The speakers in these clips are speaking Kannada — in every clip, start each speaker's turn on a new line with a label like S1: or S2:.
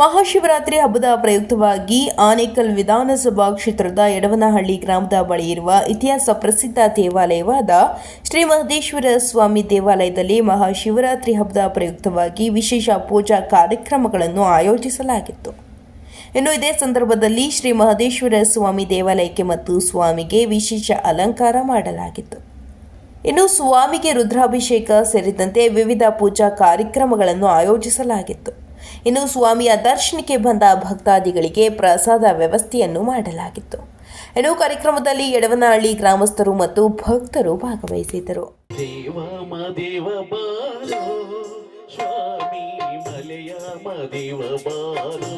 S1: ಮಹಾಶಿವರಾತ್ರಿ ಹಬ್ಬದ ಪ್ರಯುಕ್ತವಾಗಿ ಆನೇಕಲ್ ವಿಧಾನಸಭಾ ಕ್ಷೇತ್ರದ ಯಡವನಹಳ್ಳಿ ಗ್ರಾಮದ ಬಳಿ ಇರುವ ಇತಿಹಾಸ ಪ್ರಸಿದ್ಧ ದೇವಾಲಯವಾದ ಶ್ರೀ ಮಹದೇಶ್ವರ ಸ್ವಾಮಿ ದೇವಾಲಯದಲ್ಲಿ ಮಹಾಶಿವರಾತ್ರಿ ಹಬ್ಬದ ಪ್ರಯುಕ್ತವಾಗಿ ವಿಶೇಷ ಪೂಜಾ ಕಾರ್ಯಕ್ರಮಗಳನ್ನು ಆಯೋಜಿಸಲಾಗಿತ್ತು. ಇನ್ನು ಇದೇ ಸಂದರ್ಭದಲ್ಲಿ ಶ್ರೀ ಮಹದೇಶ್ವರ ಸ್ವಾಮಿ ದೇವಾಲಯಕ್ಕೆ ಮತ್ತು ಸ್ವಾಮಿಗೆ ವಿಶೇಷ ಅಲಂಕಾರ ಮಾಡಲಾಗಿತ್ತು. ಇನ್ನು ಸ್ವಾಮಿಗೆ ರುದ್ರಾಭಿಷೇಕ ಸೇರಿದಂತೆ ವಿವಿಧ ಪೂಜಾ ಕಾರ್ಯಕ್ರಮಗಳನ್ನು ಆಯೋಜಿಸಲಾಗಿತ್ತು. ಇನ್ನು ಸ್ವಾಮಿಯ ದರ್ಶನಕ್ಕೆ ಬಂದ ಭಕ್ತಾದಿಗಳಿಗೆ ಪ್ರಸಾದ ವ್ಯವಸ್ಥೆಯನ್ನು ಮಾಡಲಾಗಿತ್ತು. ಇನ್ನು ಕಾರ್ಯಕ್ರಮದಲ್ಲಿ ಯಡವನಹಳ್ಳಿ ಗ್ರಾಮಸ್ಥರು ಮತ್ತು ಭಕ್ತರು ಭಾಗವಹಿಸಿದ್ದರು.
S2: ಸ್ವಾಮಿ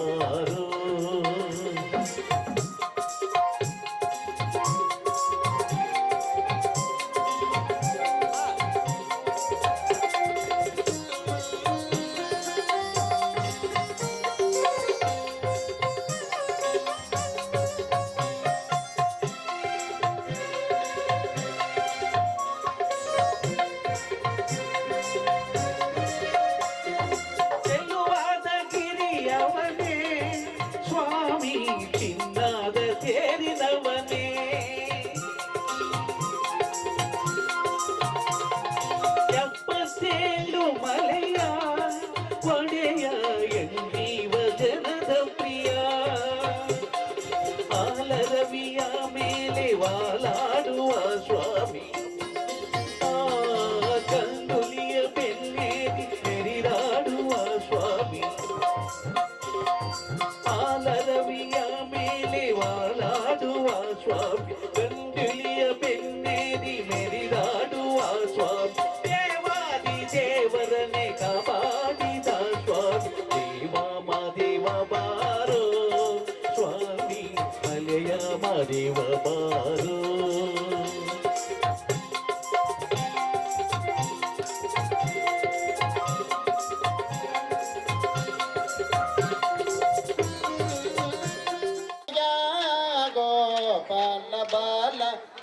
S3: 呃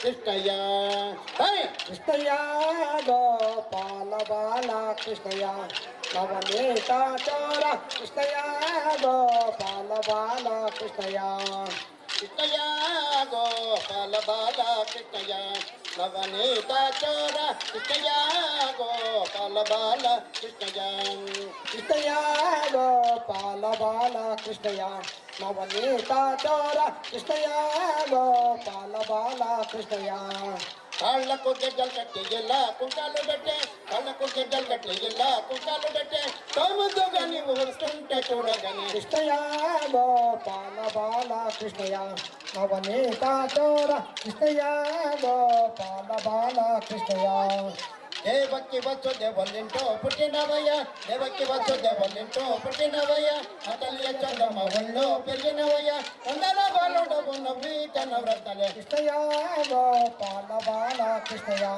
S3: ಕೃಷ್ಣಯ್ಯ ಹೇ!
S4: ಕೃಷ್ಣಯ್ಯ ಗೋಪಾಲ ಬಾಲ ಕೃಷ್ಣಯ್ಯ ನವನೀತ ಚೋರ ಕೃಷ್ಣಯ್ಯ ಗೋಪಾಲ ಬಾಲ ಕೃಷ್ಣಯ್ಯ
S3: ಕೃಷ್ಣಯ್ಯ ಗೋಪಾಲ ಬಾಲ ಕೃಷ್ಣಯ್ಯ ನವನೀತ ಚೋರ ಕೃಷ್ಣಯ್ಯ ಗೋಪಾಲ ಬಾಲ ಕೃಷ್ಣಯ್ಯ
S4: ಕೃಷ್ಣಯ್ಯ ಗೋಪಾಲ ಬಾಲ ಕೃಷ್ಣಯ್ಯ ನವನೀತ ಚೋರ ಕೃಷ್ಣಯ್ಯ ಗೋಪಾಲ ಬಾಲ కళ్ళకు
S3: గడ్డలు కట్టే జిల్లా కుంకాలు పెట్టే కళ్ళకు గడ్డలు కట్టే జిల్లా కుంకాలు పెట్టే తోముతో గాని ఊరుస్తుంటే
S4: చూడగాని కృష్ణయా గోపాల బాల కృష్ణయా అవనీతా చోర కృష్ణయా గోపాల బాల
S3: కృష్ణయా దేవక్కి వచ్చు దేవులింటో పుట్టినవయ్యా. దేవక్కి వచ్చు దేవులింటో పుట్టినవయ్యా. అతల్య చందమ్మ ఒళ్ళో పెరిగినవయ్యా. వందల వాళ్ళు డబ్బున్న
S4: పీటన వ్రతలే. కృష్ణయా గోపాల బాల కృష్ణయా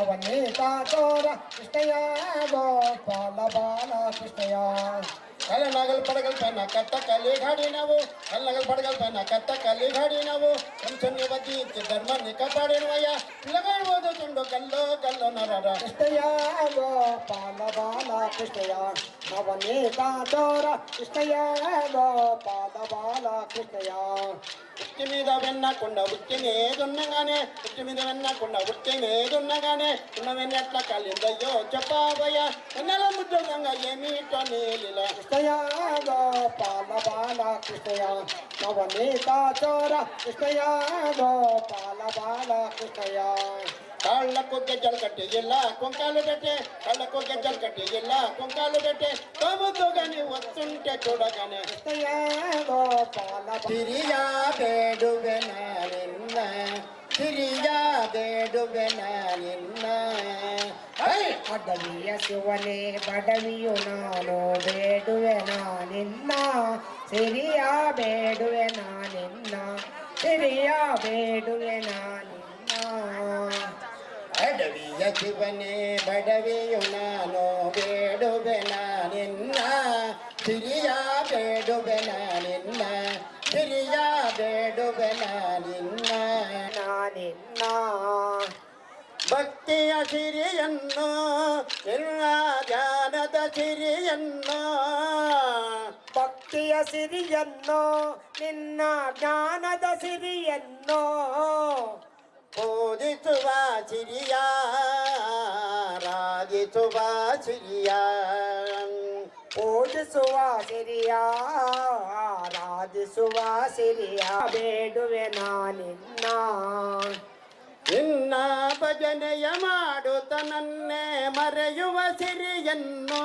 S4: అవన్నీ తాతోర కృష్ణయా గోపాల బాల కృష్ణయా ಕೃಷ್ಣಯ್ಯ
S3: ಕಲ್ಲನಗಲ್ ಪಡಗಲ್ ಪೆನ್ನ ಕತ್ತ ಕಲಿ ಗಾಡಿ ನಾವು ಕಲ್ಲನಗಲ್ ಪಡಗಲ್ ಪೆನ್ನ ಕತ್ತ ಕಲಿ ಗಾಡಿ ನಾವು ಕಂಚನ್ಯ ಬದ್ದಿ ಧರ್ಮ ಕಾಪಾಡಿನವಯ್ಯ ಲಗಾಡ್ಬೋದು ತುಂಡು ಕಲ್ಲು ಕಲ್ಲು ನರರ
S4: ಕೃಷ್ಣಯ್ಯ ಗೋಪಾಲ ಬಾಲ ಕೃಷ್ಣಯ್ಯ నవనీతాచోర కృష్ణయ గోపాద బాల కృష్ణయ.
S3: వృత్తి మీద వెన్నకుండా వృత్తి మీదున్నగానే వృత్తి మీద వెన్నకుండా వృత్తి మీదున్నగానే ఉన్న వెన్నెట్ల కలిందయ్యో చెప్పావయ్య. వెన్నెల ముద్రంగా ఏమిటో నీలిల
S4: కృష్ణయ గోపాల బాల కృష్ణయ. నవనీతాచోర కృష్ణయ గోపాల బాల కృష్ణయ.
S3: కాళ్ళకు గజ్జలు కట్టే ఇలా కొంకాలు కట్టే కళ్ళకు గజ్జలు కట్టే ఇలా కొంకాలు కట్టే. తమతో గాని వస్తుంటే చూడగానే తిరియా వేడువెన నిన్న తిరియా వేడువెన నిన్న అడవియ
S4: శివనే బడవియు నాను వేడువెనా నిన్న సిరియా వేడువెనా నిన్న సిరియా వేడువెనా ಬೇಡುವೆ ನಿನ್ನ
S3: ಅಡವಿಯ ಶಿವನೇ ಬಡವೆಯು ನಾನು ಬೇಡುವೆ ನಿನ್ನ. ಸಿರಿಯ ಬೇಡುವೆ ನಿನ್ನ. ಸಿರಿಯ ಬೇಡುವೆ ನಿನ್ನ.
S4: ನಿನ್ನ.
S3: ಭಕ್ತಿಯ ಸಿರಿಯನ್ನು ಎಲ್ಲ ಜ್ಞಾನದ ಸಿರಿಯನ್ನು
S4: ಭಕ್ತಿಯ ಸಿರಿಯನ್ನು, ನಿನ್ನ ಜ್ಞಾನದ ಸಿರಿಯನ್ನು.
S3: ಬೋಧಿಸುವ ಸಿರಿಯ ರಾಗಿಸುವ ಸಿರಿಯ
S4: ಪೂಜಿಸುವ ಸಿರಿಯ ಆರಾಧಿಸುವ ಸಿರಿಯ ಬೇಡುವೆ ನಿನ್ನ
S3: ನಿನ್ನ ಭಜನೆಯ ಮಾಡುತ್ತ ನನ್ನೇ ಮರೆಯುವ ಸಿರಿಯನ್ನು.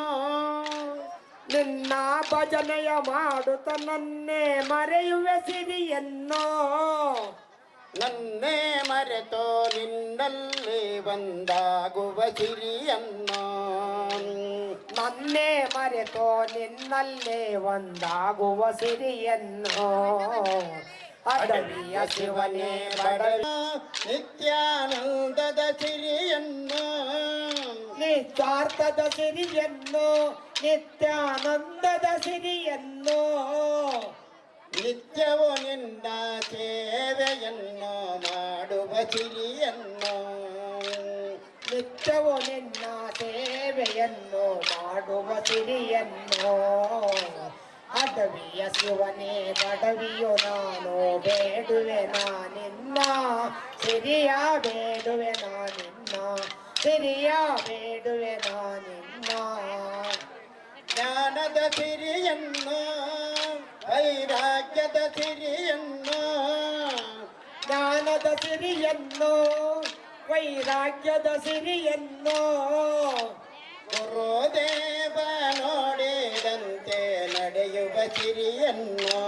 S4: ನಿನ್ನ ಭಜನೆಯ ಮಾಡುತ್ತ ನನ್ನೇ ಮರೆಯುವ ಸಿರಿಯನ್ನು.
S3: ನನ್ನೇ ಮರೆತೋ ನಿನ್ನಲ್ಲಿ ಒಂದಾಗುವ ಸಿರಿಯನ್ನು
S4: ನನ್ನೇ ಮರೆತೋ ನಿನ್ನಲ್ಲೇ ಒಂದಾಗುವ ಸಿರಿಯನ್ನು. ಅಡವಿಯ ಶಿವನೇ ಬಡವಿ.
S3: ನಿತ್ಯಾನಂದದ ಸಿರಿಯನ್ನು.
S4: ನಿತ್ಯಾರ್ಥದ ಸಿರಿಯನ್ನು. ನಿತ್ಯಾನಂದದ ಸಿರಿಯನ್ನು.
S3: ನಿತ್ಯವೂ ನಿನ್ನ ಸೇವೆಯನ್ನು ಮಾಡುವ ಸಿರಿಯನ್ನು
S4: ನಿತ್ಯವೂ ನಿನ್ನ ಸೇವೆಯನ್ನು ಮಾಡುವ ಸಿರಿಯನ್ನು ಅಡವಿಯ ಶಿವನೇ ಬಡವಿಯು ನಾನು ಬೇಡುವೆ ನಾನಿನ್ನ ಸಿರಿಯ ಬೇಡುವೆ ನಾನಿನ್ನ ಸಿರಿಯ ಬೇಡುವೆ ನಾನಿನ್ನ
S3: ಜ್ಞಾನದ ಸಿರಿಯನ್ನು ವೈರಾಗ್ಯದ ಸಿರಿಯನ್ನು
S4: ಜ್ಞಾನದ ಸಿರಿಯನ್ನು, ವೈರಾಗ್ಯದ ಸಿರಿಯನ್ನು.
S3: ಗುರುದೇವ ನೋಡಿದಂತೆ ನಡೆಯುವ ಸಿರಿಯನ್ನು,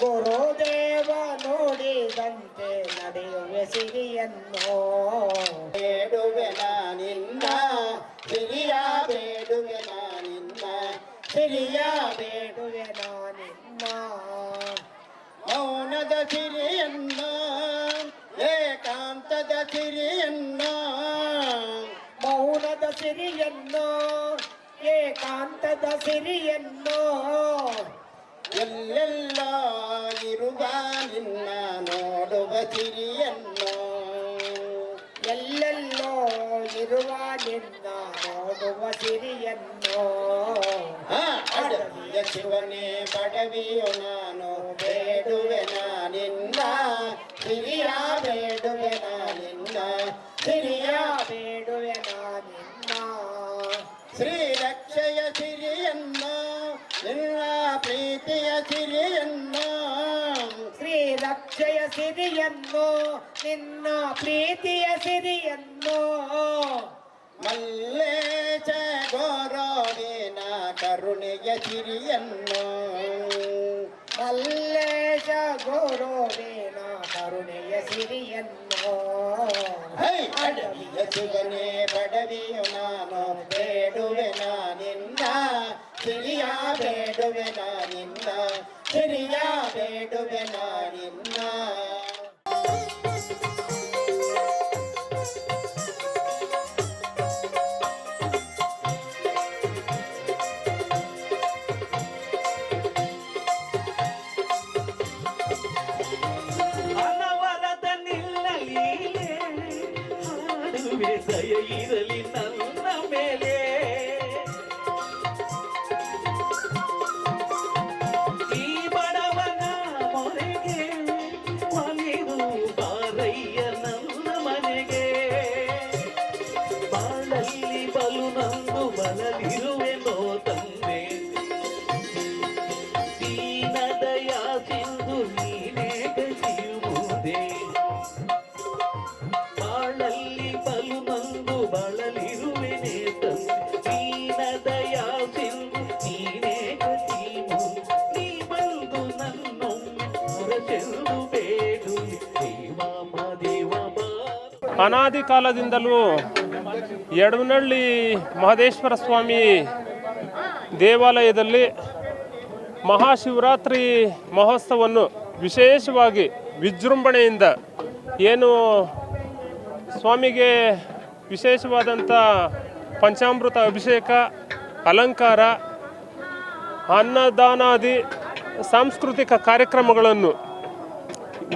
S4: ಗುರುದೇವ ನೋಡಿದಂತೆ ನಡೆಯುವ ಸಿರಿಯನ್ನು.
S3: ಬೇಡುವೆ ನಿನ್ನ ಸಿರಿಯ ಬೇಡುವೆ ಸಿರಿಯ
S4: ಬೇಡುವೆ ನಿನ್ನ
S3: ಮೌನದ ಸಿರಿಯನ್ನ, ಏಕಾಂತದ ಸಿರಿಯನ್ನ.
S4: ಮೌನದ ಸಿರಿಯನ್ನು, ಏಕಾಂತದ ಸಿರಿಯನ್ನು.
S3: ಎಲ್ಲೆಲ್ಲ ಇರುವ ನಿನ್ನ ನೋಡುವ ಸಿರಿಯನ್ನು.
S4: ಎಲ್ಲೆಲ್ಲೋ ಇರುವ ನಿನ್ನ ನೋಡುವ ಸಿರಿಯನ್ನು.
S3: ಆ, ಅಡವಿಯ ಶಿವನೇ ಬಡವಿಯು ನಾನು ಬೇಡುವೆ ನಿನ್ನ ಸಿರಿಯ ಸಿರಿಯನ್ನು ನಿನ್ನ ಪ್ರೀತಿಯ ಸಿರಿಯನ್ನು. ಮಲ್ಲೇಶ ಗೌರವಿನ ಕರುಣೆಯ ಸಿರಿಯನ್ನು
S4: ಮಲ್ಲೇಶ ಗೌರವೇನ ಕರುಣೆಯ ಸಿರಿಯನ್ನು.
S3: ಅಡವಿಯ ಶಿವನೇ ಬಡವಿಯು ನಾನು ಬೇಡುವೆ ನಿನ್ನ. ಸಿರಿಯ ಬೇಡುವೆ ನಿನ್ನ. ಸಿರಿಯ ಬೇಡುವೆ ನಿನ್ನ.
S2: ಹಾಡುವೆ ದಯ ಇರಲಿ ನನ್ನ
S5: ಅನಾದಿ ಕಾಲದಿಂದಲೂ ಯಡವನಹಳ್ಳಿ ಮಹದೇಶ್ವರ ಸ್ವಾಮಿ ದೇವಾಲಯದಲ್ಲಿ ಮಹಾಶಿವರಾತ್ರಿ ಮಹೋತ್ಸವವನ್ನು ವಿಶೇಷವಾಗಿ ವಿಜೃಂಭಣೆಯಿಂದ ಏನು ಸ್ವಾಮಿಗೆ ವಿಶೇಷವಾದಂಥ ಪಂಚಾಮೃತ ಅಭಿಷೇಕ, ಅಲಂಕಾರ, ಅನ್ನದಾನಾದಿ ಸಾಂಸ್ಕೃತಿಕ ಕಾರ್ಯಕ್ರಮಗಳನ್ನು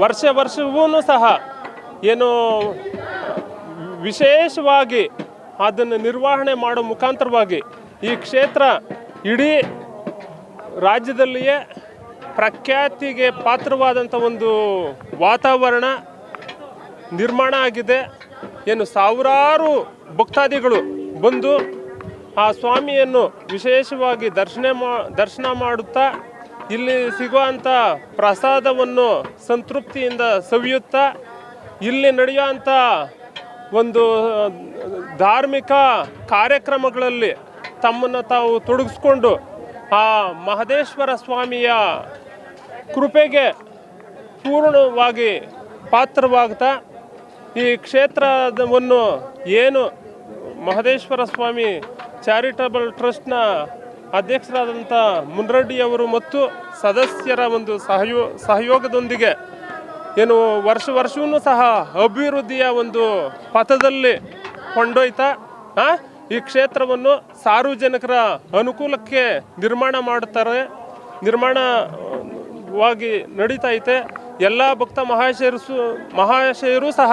S5: ವರ್ಷ ವರ್ಷವೂ ಸಹ ಏನು ವಿಶೇಷವಾಗಿ ಅದನ್ನು ನಿರ್ವಹಣೆ ಮಾಡೋ ಮುಖಾಂತರವಾಗಿ ಈ ಕ್ಷೇತ್ರ ಇಡೀ ರಾಜ್ಯದಲ್ಲಿಯೇ ಪ್ರಖ್ಯಾತಿಗೆ ಪಾತ್ರವಾದಂಥ ಒಂದು ವಾತಾವರಣ ನಿರ್ಮಾಣ ಆಗಿದೆ. ಏನು ಸಾವಿರಾರು ಭಕ್ತಾದಿಗಳು ಬಂದು ಆ ಸ್ವಾಮಿಯನ್ನು ವಿಶೇಷವಾಗಿ ದರ್ಶನ ಮಾ, ದರ್ಶನ ಮಾಡುತ್ತಾ, ಇಲ್ಲಿ ಸಿಗುವಂಥ ಪ್ರಸಾದವನ್ನು ಸಂತೃಪ್ತಿಯಿಂದ ಸವಿಯುತ್ತಾ, ಇಲ್ಲಿ ನಡೆಯುವಂಥ ಒಂದು ಧಾರ್ಮಿಕ ಕಾರ್ಯಕ್ರಮಗಳಲ್ಲಿ ತಮ್ಮನ್ನು ತಾವು ತೊಡಗಿಸ್ಕೊಂಡು ಆ ಮಹದೇಶ್ವರ ಸ್ವಾಮಿಯ ಕೃಪೆಗೆ ಪೂರ್ಣವಾಗಿ ಪಾತ್ರವಾಗ್ತಾ ಈ ಕ್ಷೇತ್ರವನ್ನು ಏನು ಮಹದೇಶ್ವರ ಸ್ವಾಮಿ ಚಾರಿಟಬಲ್ ಟ್ರಸ್ಟ್ನ ಅಧ್ಯಕ್ಷರಾದಂಥ ಮುನ್ರೆಡ್ಡಿಯವರು ಮತ್ತು ಸದಸ್ಯರ ಒಂದು ಸಹಯೋ, ಸಹಯೋಗದೊಂದಿಗೆ ಏನು ವರ್ಷ ವರ್ಷವೂ ಸಹ ಅಭಿವೃದ್ಧಿಯ ಒಂದು ಪಥದಲ್ಲಿ ಕೊಂಡೊಯ್ತಾ ಈ ಕ್ಷೇತ್ರವನ್ನು ಸಾರ್ವಜನಿಕರ ಅನುಕೂಲಕ್ಕೆ ನಿರ್ಮಾಣ ಮಾಡುತ್ತಾರೆ, ನಿರ್ಮಾಣವಾಗಿ ನಡೀತಾ ಐತೆ. ಎಲ್ಲ ಭಕ್ತ ಮಹಾಶಯರು ಮಹಾಶಯರು ಸಹ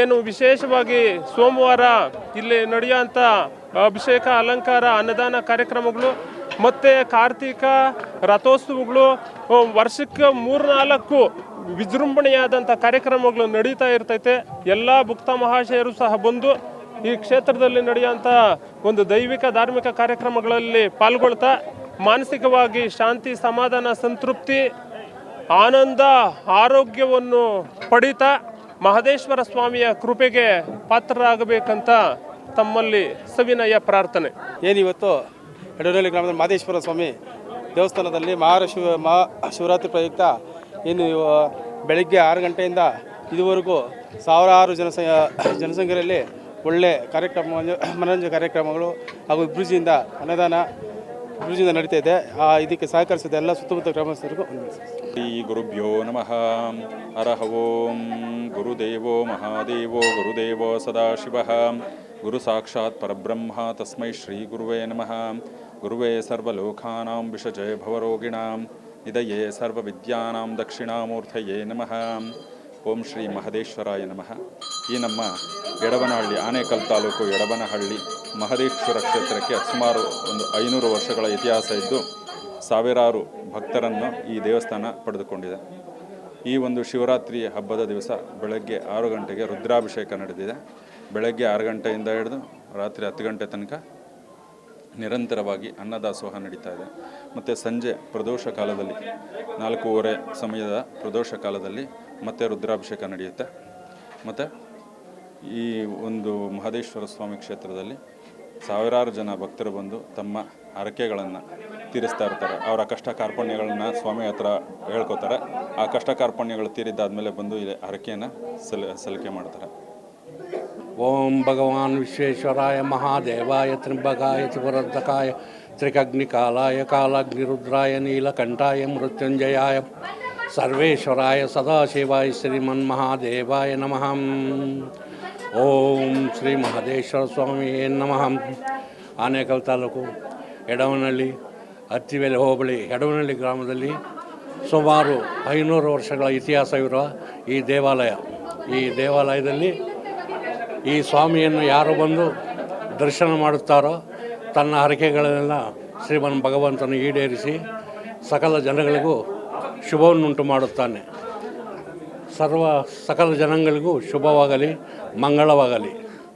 S5: ಏನು ವಿಶೇಷವಾಗಿ ಸೋಮವಾರ ಇಲ್ಲಿ ನಡೆಯುವಂಥ ಅಭಿಷೇಕ, ಅಲಂಕಾರ, ಅನ್ನದಾನ ಕಾರ್ಯಕ್ರಮಗಳು ಮತ್ತು ಕಾರ್ತಿಕ ರಥೋತ್ಸವಗಳು ವರ್ಷಕ್ಕೆ ಮೂರ್ನಾಲ್ಕು ವಿಜೃಂಭಣೆಯಾದಂಥ ಕಾರ್ಯಕ್ರಮಗಳು ನಡೀತಾ ಇರ್ತೈತೆ. ಎಲ್ಲ ಭಕ್ತ ಮಹಾಶಯರು ಸಹ ಬಂದು ಈ ಕ್ಷೇತ್ರದಲ್ಲಿ ನಡೆಯುವಂಥ ಒಂದು ದೈವಿಕ, ಧಾರ್ಮಿಕ ಕಾರ್ಯಕ್ರಮಗಳಲ್ಲಿ ಪಾಲ್ಗೊಳ್ತಾ, ಮಾನಸಿಕವಾಗಿ ಶಾಂತಿ, ಸಮಾಧಾನ, ಸಂತೃಪ್ತಿ, ಆನಂದ, ಆರೋಗ್ಯವನ್ನು ಪಡಿತಾ ಮಹದೇಶ್ವರ ಸ್ವಾಮಿಯ ಕೃಪೆಗೆ ಪಾತ್ರರಾಗಬೇಕಂತ ತಮ್ಮಲ್ಲಿ ಸವಿನಯ ಪ್ರಾರ್ಥನೆ.
S6: ಏನಿವತ್ತು ಎಡನಹಳ್ಳಿ ಗ್ರಾಮದ ಮಾದೇಶ್ವರ ಸ್ವಾಮಿ ದೇವಸ್ಥಾನದಲ್ಲಿ ಮಹಾಶಿವ ಮಹಾ ಶಿವರಾತ್ರಿ ಪ್ರಯುಕ್ತ ಇನ್ನು ಬೆಳಗ್ಗೆ ಆರು ಗಂಟೆಯಿಂದ ಇದುವರೆಗೂ ಸಾವಿರಾರು ಜನಸ, ಜನಸಂಖ್ಯೆಯಲ್ಲಿ ಒಳ್ಳೆ ಕಾರ್ಯಕ್ರಮ ಮನೋರಂಜನೆ ಕಾರ್ಯಕ್ರಮಗಳು ಹಾಗೂ ಅಭಿವೃದ್ಧಿಯಿಂದ ಅನ್ನದಾನ, ಅಭಿವೃದ್ಧಿಯಿಂದ ನಡೀತಾ ಇದೆ. ಇದಕ್ಕೆ ಸಹಕರಿಸಿದ ಎಲ್ಲ ಸುತ್ತಮುತ್ತ ಗ್ರಾಮಸ್ಥರಿಗೂ.
S7: ಶ್ರೀ ಗುರುಭ್ಯೋ ನಮಃ. ಅರಹ ಓಂ ಗುರುದೇವೋ ಮಹಾದೇವೋ ಗುರುದೇವೋ ಸದಾಶಿವಃ. ಗುರು ಸಾಕ್ಷಾತ್ ಪರಬ್ರಹ್ಮ. ತಸ್ಮೈ ಶ್ರೀ ಗುರುವೇ ನಮಃ. ಗುರುವೇ ಸರ್ವಲೋಕಾನಾಂ ವಿಷಜಯ ಭವರೋಗಿಣಾಂ ನಿಧಯೇ ಸರ್ವವಿದ್ಯಾನಾಂ ದಕ್ಷಿಣಾಮೂರ್ತಯೇ ನಮಃ ಓಂ ಶ್ರೀ ಮಹದೇಶ್ವರಾಯ ನಮಃ ಈ ನಮ್ಮ ಎಡವನಹಳ್ಳಿ ಆನೇಕಲ್ ತಾಲೂಕು ಎಡವನಹಳ್ಳಿ ಮಹದೇಶ್ವರ ಕ್ಷೇತ್ರಕ್ಕೆ ಸುಮಾರು ಒಂದು ಐನೂರು ವರ್ಷಗಳ ಇತಿಹಾಸ ಇದ್ದು, ಸಾವಿರಾರು ಭಕ್ತರನ್ನು ಈ ದೇವಸ್ಥಾನ ಪಡೆದುಕೊಂಡಿದೆ. ಈ ಒಂದು ಶಿವರಾತ್ರಿ ಹಬ್ಬದ ದಿವಸ ಬೆಳಗ್ಗೆ ಆರು ಗಂಟೆಗೆ ರುದ್ರಾಭಿಷೇಕ ನಡೆದಿದೆ. ಬೆಳಗ್ಗೆ ಆರು ಗಂಟೆಯಿಂದ ಹಿಡಿದು ರಾತ್ರಿ ಹತ್ತು ಗಂಟೆ ತನಕ ನಿರಂತರವಾಗಿ ಅನ್ನದಾಸೋಹ ನಡೀತಾ ಇದೆ. ಮತ್ತು ಸಂಜೆ ಪ್ರದೋಷ ಕಾಲದಲ್ಲಿ, ನಾಲ್ಕೂವರೆ ಸಮಯದ ಪ್ರದೋಷ ಕಾಲದಲ್ಲಿ ಮತ್ತೆ ರುದ್ರಾಭಿಷೇಕ ನಡೆಯುತ್ತೆ. ಮತ್ತು ಈ ಒಂದು ಮಹದೇಶ್ವರ ಸ್ವಾಮಿ ಕ್ಷೇತ್ರದಲ್ಲಿ ಸಾವಿರಾರು ಜನ ಭಕ್ತರು ಬಂದು ತಮ್ಮ ಹರಕೆಗಳನ್ನು ತೀರಿಸ್ತಾ ಇರ್ತಾರೆ. ಅವರ ಕಷ್ಟ ಕಾರ್ಪಣ್ಯಗಳನ್ನು ಸ್ವಾಮಿ ಹತ್ರ ಹೇಳ್ಕೊತಾರೆ. ಆ ಕಷ್ಟ ಕಾರ್ಪಣ್ಯಗಳು ತೀರಿದ್ದಾದಮೇಲೆ ಬಂದು ಇಲ್ಲಿ ಹರಕೆಯನ್ನು ಸಲ್ ಸಲಿಕೆ ಮಾಡ್ತಾರೆ.
S8: ಓಂ ಭಗವಾನ್ ವಿಶ್ವೇಶ್ವರಾಯ ಮಹಾದೇವಾಯ ತ್ರಿಂಬಕಾಯ ತ್ರಿಪುರದ್ದಕಾಯ ತ್ರಿಕಗ್ನಿಕಾಲಾಯ ಕಾಲಾಗ್ನಿರುದ್ರಾಯ ನೀಲಕಂಠಾಯ ಮೃತ್ಯುಂಜಯಾಯ ಸರ್ವೇಶ್ವರಾಯ ಸದಾಶಿವಾಯ ಶ್ರೀಮನ್ಮಹಾದೇವಾಯ ನಮಃ. ಓಂ ಶ್ರೀ ಮಹದೇಶ್ವರ ಸ್ವಾಮಿ ನಮಃ. ಆನೇಕಲ್ ತಾಲೂಕು ಎಡವನಹಳ್ಳಿ ಹತ್ತಿವೆಲೆ ಹೋಬಳಿ ಎಡವನಹಳ್ಳಿ ಗ್ರಾಮದಲ್ಲಿ ಸುಮಾರು ಐನೂರು ವರ್ಷಗಳ ಇತಿಹಾಸವಿರುವ ಈ ದೇವಾಲಯ. ಈ ದೇವಾಲಯದಲ್ಲಿ ಈ ಸ್ವಾಮಿಯನ್ನು ಯಾರು ಬಂದು ದರ್ಶನ ಮಾಡುತ್ತಾರೋ ತನ್ನ ಹರಕೆಗಳನ್ನೆಲ್ಲ ಶ್ರೀಮನ್ ಭಗವಂತನು ಈಡೇರಿಸಿ ಸಕಲ ಜನಗಳಿಗೂ ಶುಭವನ್ನುಂಟು ಮಾಡುತ್ತಾನೆ. ಸರ್ವ ಸಕಲ ಜನಗಳಿಗೂ ಶುಭವಾಗಲಿ, ಮಂಗಳವಾಗಲಿ.